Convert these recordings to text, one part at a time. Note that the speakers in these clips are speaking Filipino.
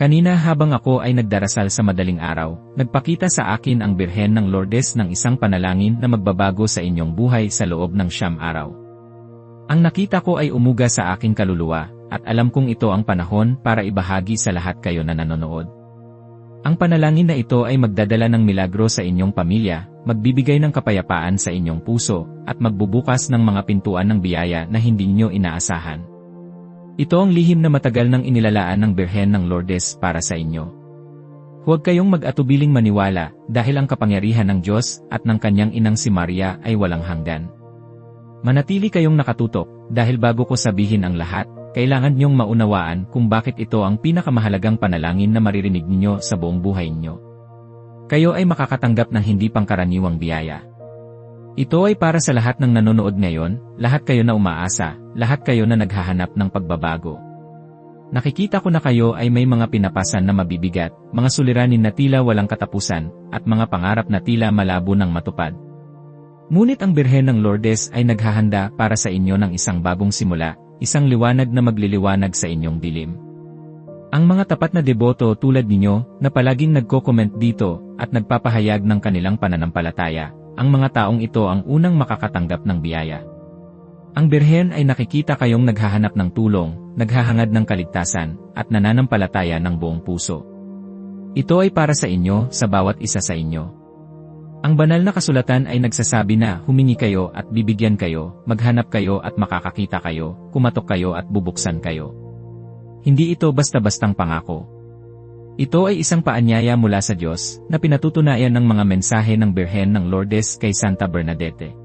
Kanina habang ako ay nagdarasal sa madaling araw, nagpakita sa akin ang Birhen ng Lourdes ng isang panalangin na magbabago sa inyong buhay sa loob ng siyam araw. Ang nakita ko ay umuga sa aking kaluluwa, at alam kong ito ang panahon para ibahagi sa lahat kayo na nanonood. Ang panalangin na ito ay magdadala ng milagro sa inyong pamilya, magbibigay ng kapayapaan sa inyong puso, at magbubukas ng mga pintuan ng biyaya na hindi nyo inaasahan. Ito ang lihim na matagal nang inilalaan ng Birhen ng Lourdes para sa inyo. Huwag kayong mag-atubiling maniwala dahil ang kapangyarihan ng Diyos at ng kanyang inang si Maria ay walang hanggan. Manatili kayong nakatutok dahil bago ko sabihin ang lahat, kailangan niyong maunawaan kung bakit ito ang pinakamahalagang panalangin na maririnig ninyo sa buong buhay ninyo. Kayo ay makakatanggap ng hindi pangkaraniwang biyaya. Ito ay para sa lahat ng nanonood ngayon, lahat kayo na umaasa, lahat kayo na naghahanap ng pagbabago. Nakikita ko na kayo ay may mga pinapasan na mabibigat, mga suliranin na tila walang katapusan, at mga pangarap na tila malabo ng matupad. Ngunit ang Birhen ng Lourdes ay naghahanda para sa inyo ng isang bagong simula, isang liwanag na magliliwanag sa inyong dilim. Ang mga tapat na deboto tulad ninyo, na palaging nagko-comment dito, at nagpapahayag ng kanilang pananampalataya, ang mga taong ito ang unang makakatanggap ng biyaya. Ang Birhen ay nakikita kayong naghahanap ng tulong, naghahangad ng kaligtasan, at nananampalataya ng buong puso. Ito ay para sa inyo, sa bawat isa sa inyo. Ang banal na kasulatan ay nagsasabi na humingi kayo at bibigyan kayo, maghanap kayo at makakakita kayo, kumatok kayo at bubuksan kayo. Hindi ito basta-bastang pangako. Ito ay isang paanyaya mula sa Diyos na pinatutunayan ng mga mensahe ng Birhen ng Lourdes kay Santa Bernadette.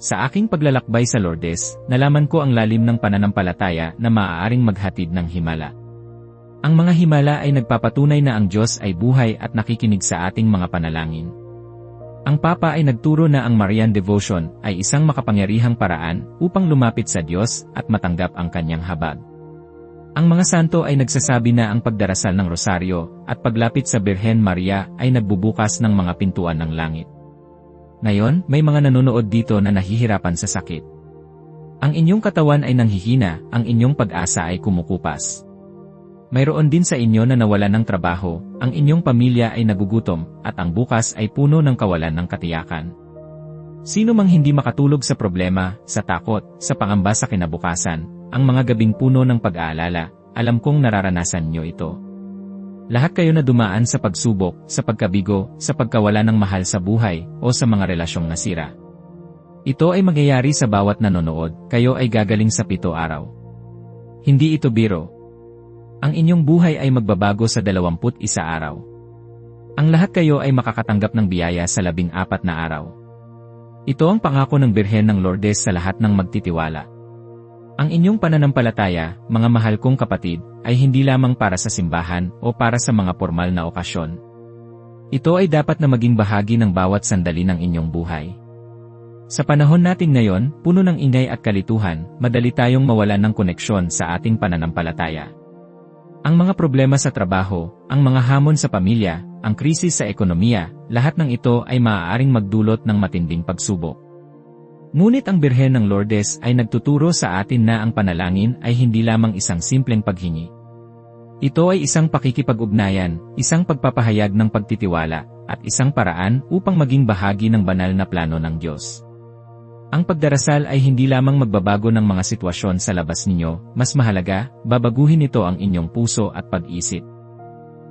Sa aking paglalakbay sa Lourdes, nalaman ko ang lalim ng pananampalataya na maaaring maghatid ng himala. Ang mga himala ay nagpapatunay na ang Diyos ay buhay at nakikinig sa ating mga panalangin. Ang Papa ay nagturo na ang Marian Devotion ay isang makapangyarihang paraan upang lumapit sa Diyos at matanggap ang kanyang habag. Ang mga santo ay nagsasabi na ang pagdarasal ng rosaryo at paglapit sa Birhen Maria ay nagbubukas ng mga pintuan ng langit. Ngayon, may mga nanonood dito na nahihirapan sa sakit. Ang inyong katawan ay nanghihina, ang inyong pag-asa ay kumukupas. Mayroon din sa inyo na nawalan ng trabaho, ang inyong pamilya ay nagugutom, at ang bukas ay puno ng kawalan ng katiyakan. Sino mang hindi makatulog sa problema, sa takot, sa pangamba sa kinabukasan, ang mga gabing puno ng pag-aalala, alam kong nararanasan nyo ito. Lahat kayo na dumaan sa pagsubok, sa pagkabigo, sa pagkawala ng mahal sa buhay, o sa mga relasyong nasira. Ito ay mangyayari sa bawat nanonood, kayo ay gagaling sa pito araw. Hindi ito biro. Ang inyong buhay ay magbabago sa 21 araw. Ang lahat kayo ay makakatanggap ng biyaya sa labing apat na araw. Ito ang pangako ng Birhen ng Lourdes sa lahat ng magtitiwala. Ang inyong pananampalataya, mga mahal kong kapatid, ay hindi lamang para sa simbahan o para sa mga formal na okasyon. Ito ay dapat na maging bahagi ng bawat sandali ng inyong buhay. Sa panahon nating ngayon, puno ng ingay at kalituhan, madali tayong mawalan ng koneksyon sa ating pananampalataya. Ang mga problema sa trabaho, ang mga hamon sa pamilya, ang krisis sa ekonomiya, lahat ng ito ay maaaring magdulot ng matinding pagsubok. Ngunit ang Birhen ng Lourdes ay nagtuturo sa atin na ang panalangin ay hindi lamang isang simpleng paghingi. Ito ay isang pakikipag-ugnayan, isang pagpapahayag ng pagtitiwala, at isang paraan upang maging bahagi ng banal na plano ng Diyos. Ang pagdarasal ay hindi lamang magbabago ng mga sitwasyon sa labas ninyo, mas mahalaga, babaguhin ito ang inyong puso at pag-isip.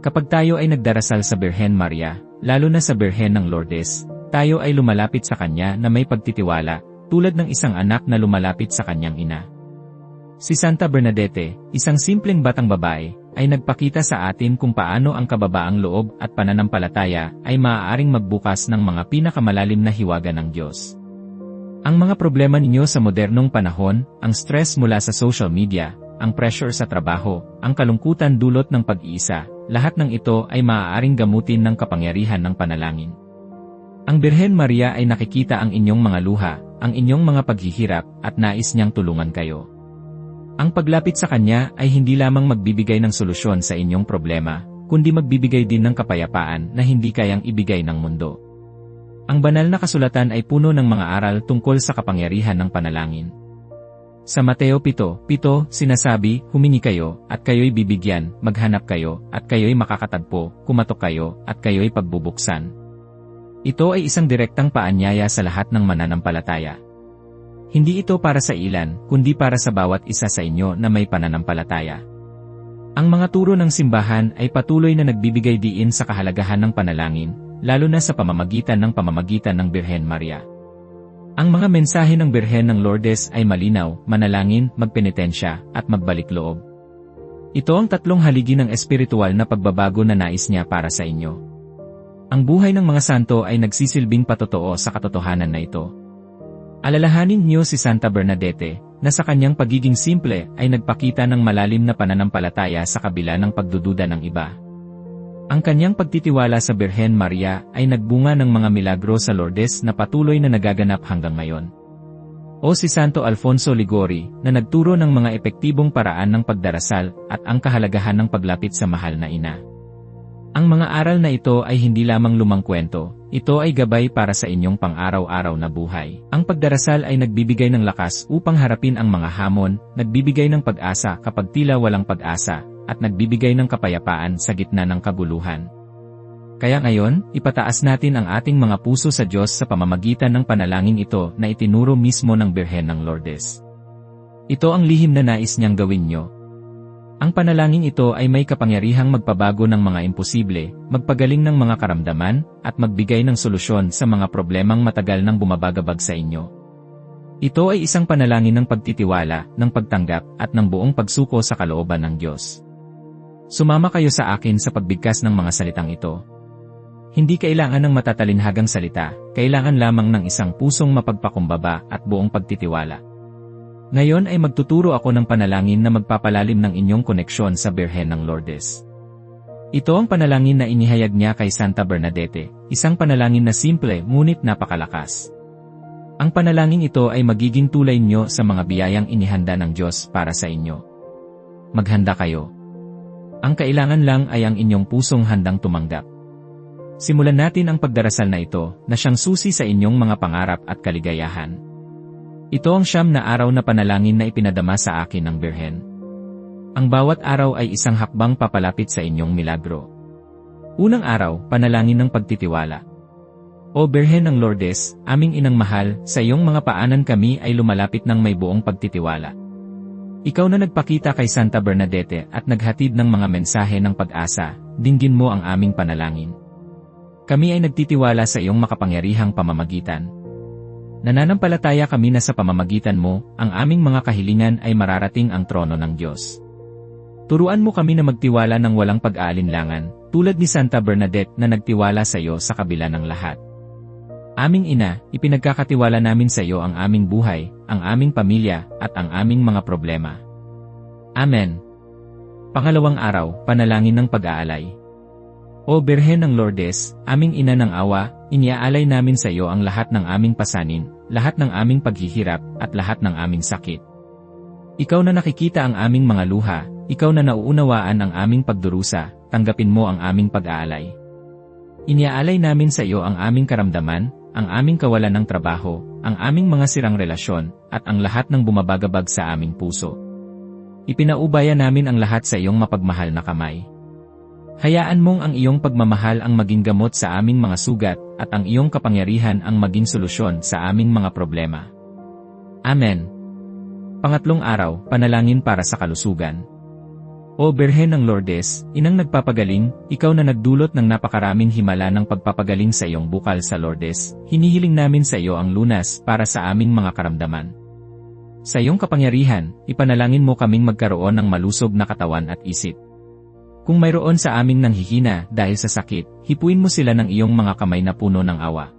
Kapag tayo ay nagdarasal sa Birhen Maria, lalo na sa Birhen ng Lourdes, tayo ay lumalapit sa Kanya na may pagtitiwala, tulad ng isang anak na lumalapit sa kanyang ina. Si Santa Bernadette, isang simpleng batang babae, ay nagpakita sa atin kung paano ang kababaang loob at pananampalataya ay maaaring magbukas ng mga pinakamalalim na hiwaga ng Diyos. Ang mga problema ninyo sa modernong panahon, ang stress mula sa social media, ang pressure sa trabaho, ang kalungkutan dulot ng pag-iisa, lahat ng ito ay maaaring gamutin ng kapangyarihan ng panalangin. Ang Birhen Maria ay nakikita ang inyong mga luha, ang inyong mga paghihirap, at nais niyang tulungan kayo. Ang paglapit sa Kanya ay hindi lamang magbibigay ng solusyon sa inyong problema, kundi magbibigay din ng kapayapaan na hindi kayang ibigay ng mundo. Ang banal na kasulatan ay puno ng mga aral tungkol sa kapangyarihan ng panalangin. Sa Mateo 7:7 sinasabi, humingi kayo, at kayo'y bibigyan, maghanap kayo, at kayo'y makakatagpo, kumatok kayo, at kayo'y pagbubuksan. Ito ay isang direktang paanyaya sa lahat ng mananampalataya. Hindi ito para sa ilan, kundi para sa bawat isa sa inyo na may pananampalataya. Ang mga turo ng simbahan ay patuloy na nagbibigay diin sa kahalagahan ng panalangin, lalo na sa pamamagitan ng pamamagitan ng Birhen Maria. Ang mga mensahe ng Birhen ng Lourdes ay malinaw, manalangin, magpenitensya, at magbalik loob. Ito ang tatlong haligi ng espiritual na pagbabago na nais niya para sa inyo. Ang buhay ng mga santo ay nagsisilbing patotoo sa katotohanan na ito. Alalahanin niyo si Santa Bernadette, na sa kanyang pagiging simple ay nagpakita ng malalim na pananampalataya sa kabila ng pagdududa ng iba. Ang kanyang pagtitiwala sa Birhen Maria ay nagbunga ng mga milagro sa Lourdes na patuloy na nagaganap hanggang ngayon. O si Santo Alfonso Ligori na nagturo ng mga epektibong paraan ng pagdarasal at ang kahalagahan ng paglapit sa mahal na ina. Ang mga aral na ito ay hindi lamang lumang kwento, ito ay gabay para sa inyong pang-araw-araw na buhay. Ang pagdarasal ay nagbibigay ng lakas upang harapin ang mga hamon, nagbibigay ng pag-asa kapag tila walang pag-asa, at nagbibigay ng kapayapaan sa gitna ng kabuluhan. Kaya ngayon, ipataas natin ang ating mga puso sa Diyos sa pamamagitan ng panalangin ito na itinuro mismo ng Birhen ng Lourdes. Ito ang lihim na nais niyang gawin niyo. Ang panalangin ito ay may kapangyarihang magpabago ng mga imposible, magpagaling ng mga karamdaman, at magbigay ng solusyon sa mga problemang matagal nang bumabagabag sa inyo. Ito ay isang panalangin ng pagtitiwala, ng pagtanggap, at ng buong pagsuko sa kalooban ng Diyos. Sumama kayo sa akin sa pagbigkas ng mga salitang ito. Hindi kailangan ng matatalinhagang salita, kailangan lamang ng isang pusong mapagpakumbaba at buong pagtitiwala. Ngayon ay magtuturo ako ng panalangin na magpapalalim ng inyong koneksyon sa Birhen ng Lourdes. Ito ang panalangin na inihayag niya kay Santa Bernadette, isang panalangin na simple ngunit napakalakas. Ang panalangin ito ay magiging tulay nyo sa mga biyayang inihanda ng Diyos para sa inyo. Maghanda kayo. Ang kailangan lang ay ang inyong pusong handang tumanggap. Simulan natin ang pagdarasal na ito na siyang susi sa inyong mga pangarap at kaligayahan. Ito ang siyam na araw na panalangin na ipinadama sa akin ng Birhen. Ang bawat araw ay isang hakbang papalapit sa inyong milagro. Unang araw, panalangin ng pagtitiwala. O Birhen ng Lourdes, aming inang mahal, sa iyong mga paanan kami ay lumalapit ng may buong pagtitiwala. Ikaw na nagpakita kay Santa Bernadette at naghatid ng mga mensahe ng pag-asa, dinggin mo ang aming panalangin. Kami ay nagtitiwala sa iyong makapangyarihang pamamagitan. Nananampalataya kami na sa pamamagitan mo, ang aming mga kahilingan ay mararating ang trono ng Diyos. Turuan mo kami na magtiwala ng walang pag-aalinlangan, tulad ni Santa Bernadette na nagtiwala sa iyo sa kabila ng lahat. Aming ina, ipinagkakatiwala namin sa iyo ang aming buhay, ang aming pamilya, at ang aming mga problema. Amen. Pangalawang araw, panalangin ng pag-aalay. O Birhen ng Lourdes, aming ina ng awa, iniaalay namin sa iyo ang lahat ng aming pasanin, lahat ng aming paghihirap, at lahat ng aming sakit. Ikaw na nakikita ang aming mga luha, ikaw na nauunawaan ang aming pagdurusa, tanggapin mo ang aming pag-aalay. Iniaalay namin sa iyo ang aming karamdaman, ang aming kawalan ng trabaho, ang aming mga sirang relasyon, at ang lahat ng bumabagabag sa aming puso. Ipinaubaya namin ang lahat sa iyong mapagmahal na kamay. Hayaan mong ang iyong pagmamahal ang maging gamot sa aming mga sugat, at ang iyong kapangyarihan ang maging solusyon sa aming mga problema. Amen. Pangatlong araw, panalangin para sa kalusugan. O Birhen ng Lourdes, inang nagpapagaling, ikaw na nagdulot ng napakaraming himala ng pagpapagaling sa iyong bukal sa Lourdes, hinihiling namin sa iyo ang lunas para sa aming mga karamdaman. Sa iyong kapangyarihan, ipanalangin mo kaming magkaroon ng malusog na katawan at isip. Kung mayroon sa aming nanghihina dahil sa sakit, hipuin mo sila ng iyong mga kamay na puno ng awa.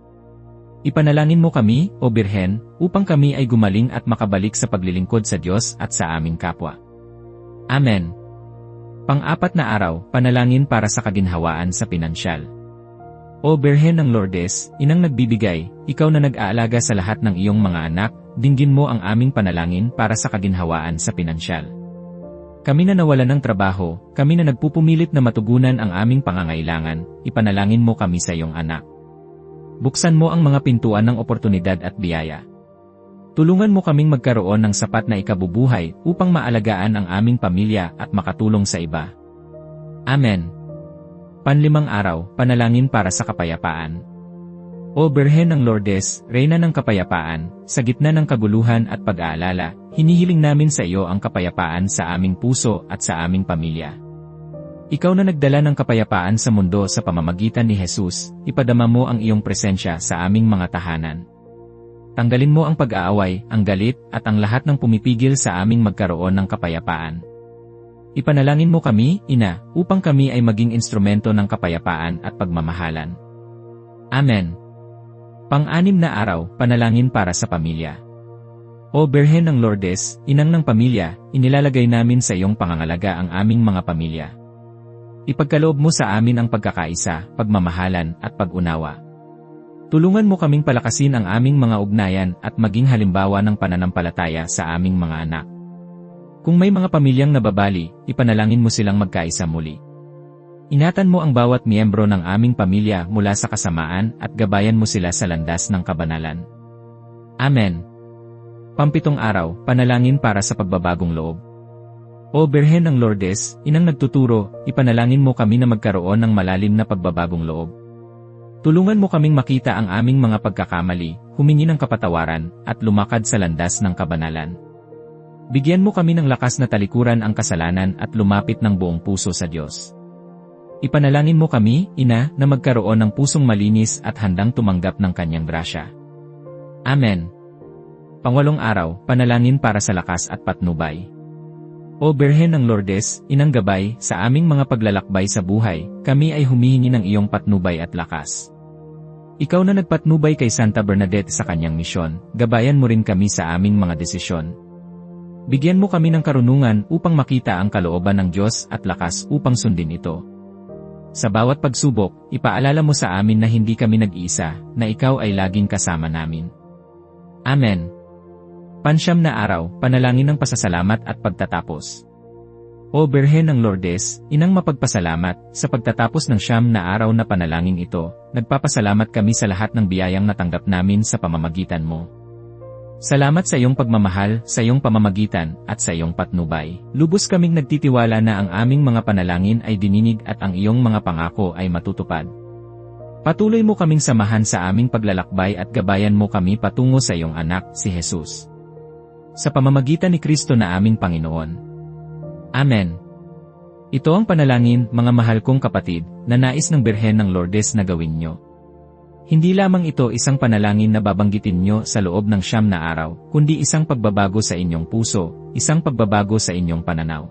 Ipanalangin mo kami, O Birhen, upang kami ay gumaling at makabalik sa paglilingkod sa Diyos at sa aming kapwa. Amen. Pang-apat na araw, panalangin para sa kaginhawaan sa pinansyal. O Birhen ng Lourdes, inang nagbibigay, ikaw na nag-aalaga sa lahat ng iyong mga anak, dinggin mo ang aming panalangin para sa kaginhawaan sa pinansyal. Kami na nawalan ng trabaho, kami na nagpupumilit na matugunan ang aming pangangailangan, ipanalangin mo kami sa iyong anak. Buksan mo ang mga pintuan ng oportunidad at biyaya. Tulungan mo kaming magkaroon ng sapat na ikabubuhay upang maalagaan ang aming pamilya at makatulong sa iba. Amen. Panlimang araw, panalangin para sa kapayapaan. O Berhen ng Lourdes, Reyna ng Kapayapaan, sa gitna ng kaguluhan at pag-aalala, hinihiling namin sa iyo ang kapayapaan sa aming puso at sa aming pamilya. Ikaw na nagdala ng kapayapaan sa mundo sa pamamagitan ni Jesus, ipadama mo ang iyong presensya sa aming mga tahanan. Tanggalin mo ang pag-aaway, ang galit, at ang lahat ng pumipigil sa aming magkaroon ng kapayapaan. Ipanalangin mo kami, Ina, upang kami ay maging instrumento ng kapayapaan at pagmamahalan. Amen. Pang-anim na araw, panalangin para sa pamilya. O Berhen ng Lourdes, inang ng pamilya, inilalagay namin sa iyong pangangalaga ang aming mga pamilya. Ipagkaloob mo sa amin ang pagkakaisa, pagmamahalan, at pag-unawa. Tulungan mo kaming palakasin ang aming mga ugnayan at maging halimbawa ng pananampalataya sa aming mga anak. Kung may mga pamilyang nababali, ipanalangin mo silang magkaisa muli. Inatan mo ang bawat miyembro ng aming pamilya mula sa kasamaan at gabayan mo sila sa landas ng kabanalan. Amen. Pampitong araw, panalangin para sa pagbabagong loob. O Berhen ng Lourdes, inang nagtuturo, ipanalangin mo kami na magkaroon ng malalim na pagbabagong loob. Tulungan mo kaming makita ang aming mga pagkakamali, humingi ng kapatawaran, at lumakad sa landas ng kabanalan. Bigyan mo kami ng lakas na talikuran ang kasalanan at lumapit ng buong puso sa Diyos. Ipanalangin mo kami, Ina, na magkaroon ng pusong malinis at handang tumanggap ng kanyang grasya. Amen. Pangwalong araw, panalangin para sa lakas at patnubay. O Berhen ng Lourdes, inang gabay, sa aming mga paglalakbay sa buhay, kami ay humihingi ng iyong patnubay at lakas. Ikaw na nagpatnubay kay Santa Bernadette sa kanyang misyon, gabayan mo rin kami sa aming mga desisyon. Bigyan mo kami ng karunungan upang makita ang kalooban ng Diyos at lakas upang sundin ito. Sa bawat pagsubok, ipaalala mo sa amin na hindi kami nag-iisa, na ikaw ay laging kasama namin. Amen. Pansyam na araw, panalangin ng pasasalamat at pagtatapos. O Berhen ng Lourdes, inang mapagpasalamat, sa pagtatapos ng siyam na araw na panalangin ito, nagpapasalamat kami sa lahat ng biyayang natanggap namin sa pamamagitan mo. Salamat sa iyong pagmamahal, sa iyong pamamagitan, at sa iyong patnubay. Lubos kaming nagtitiwala na ang aming mga panalangin ay dininig at ang iyong mga pangako ay matutupad. Patuloy mo kaming samahan sa aming paglalakbay at gabayan mo kami patungo sa iyong anak, si Jesus. Sa pamamagitan ni Kristo na aming Panginoon. Amen. Ito ang panalangin, mga mahal kong kapatid, na nais ng Birhen ng Lourdes na gawin nyo. Hindi lamang ito isang panalangin na babanggitin nyo sa loob ng siyam na araw, kundi isang pagbabago sa inyong puso, isang pagbabago sa inyong pananaw.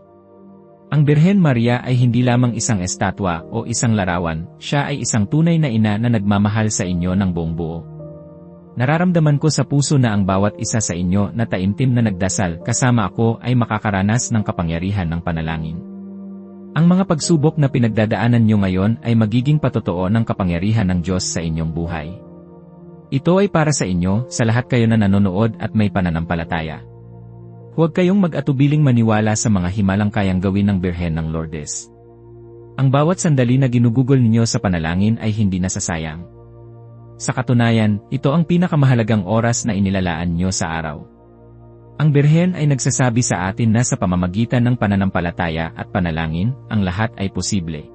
Ang Birhen Maria ay hindi lamang isang estatwa o isang larawan, siya ay isang tunay na ina na nagmamahal sa inyo ng buong buo. Nararamdaman ko sa puso na ang bawat isa sa inyo na taimtim na nagdasal kasama ako ay makakaranas ng kapangyarihan ng panalangin. Ang mga pagsubok na pinagdadaanan nyo ngayon ay magiging patotoo ng kapangyarihan ng Diyos sa inyong buhay. Ito ay para sa inyo, sa lahat kayo na nanonood at may pananampalataya. Huwag kayong mag-atubiling maniwala sa mga himalang kayang gawin ng Birhen ng Lourdes. Ang bawat sandali na ginugugol ninyo sa panalangin ay hindi nasasayang. Sa katunayan, ito ang pinakamahalagang oras na inilalaan nyo sa araw. Ang Birhen ay nagsasabi sa atin na sa pamamagitan ng pananampalataya at panalangin, ang lahat ay posible.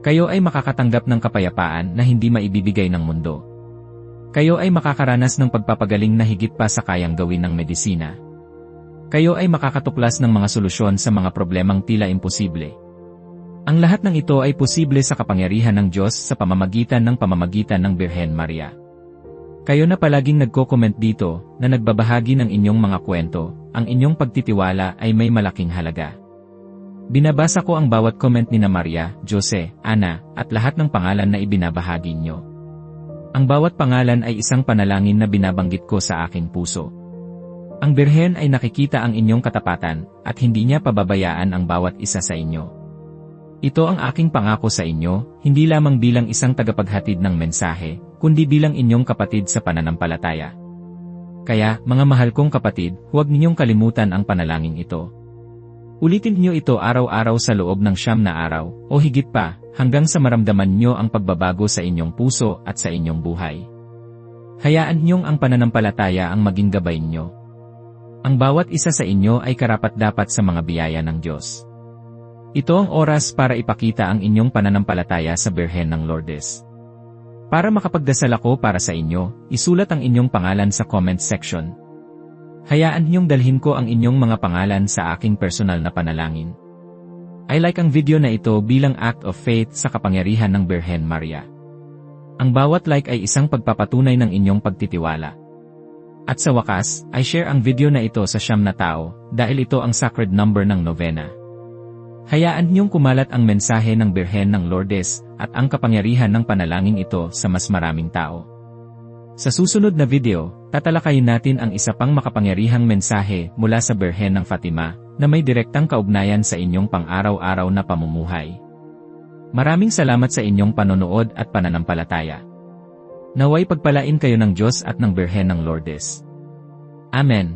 Kayo ay makakatanggap ng kapayapaan na hindi maibibigay ng mundo. Kayo ay makakaranas ng pagpapagaling na higit pa sa kayang gawin ng medisina. Kayo ay makakatuklas ng mga solusyon sa mga problemang tila imposible. Ang lahat ng ito ay posible sa kapangyarihan ng Diyos sa pamamagitan ng pamamagitan ng Birhen Maria. Kayo na palaging nagko-comment dito, na nagbabahagi ng inyong mga kwento, ang inyong pagtitiwala ay may malaking halaga. Binabasa ko ang bawat comment ni na Maria, Jose, Ana, at lahat ng pangalan na ibinabahagi nyo. Ang bawat pangalan ay isang panalangin na binabanggit ko sa aking puso. Ang Birhen ay nakikita ang inyong katapatan, at hindi niya pababayaan ang bawat isa sa inyo. Ito ang aking pangako sa inyo, hindi lamang bilang isang tagapaghatid ng mensahe, kundi bilang inyong kapatid sa pananampalataya. Kaya, mga mahal kong kapatid, huwag ninyong kalimutan ang panalangin ito. Ulitin niyo ito araw-araw sa loob ng siyam na araw, o higit pa, hanggang sa maramdaman niyo ang pagbabago sa inyong puso at sa inyong buhay. Hayaan niyong ang pananampalataya ang maging gabay niyo. Ang bawat isa sa inyo ay karapat-dapat sa mga biyaya ng Diyos. Ito ang oras para ipakita ang inyong pananampalataya sa Birhen ng Lourdes. Para makapagdasal ako para sa inyo, isulat ang inyong pangalan sa comment section. Hayaan niyong dalhin ko ang inyong mga pangalan sa aking personal na panalangin. I like ang video na ito bilang act of faith sa kapangyarihan ng Birhen Maria. Ang bawat like ay isang pagpapatunay ng inyong pagtitiwala. At sa wakas, I share ang video na ito sa siyam na tao, dahil ito ang sacred number ng novena. Hayaan niyong kumalat ang mensahe ng Birhen ng Lourdes, at ang kapangyarihan ng panalangin ito sa mas maraming tao. Sa susunod na video, tatalakayin natin ang isa pang makapangyarihang mensahe mula sa Birhen ng Fatima, na may direktang kaugnayan sa inyong pang-araw-araw na pamumuhay. Maraming salamat sa inyong panonood at pananampalataya. Naway pagpalain kayo ng Diyos at ng Birhen ng Lourdes. Amen.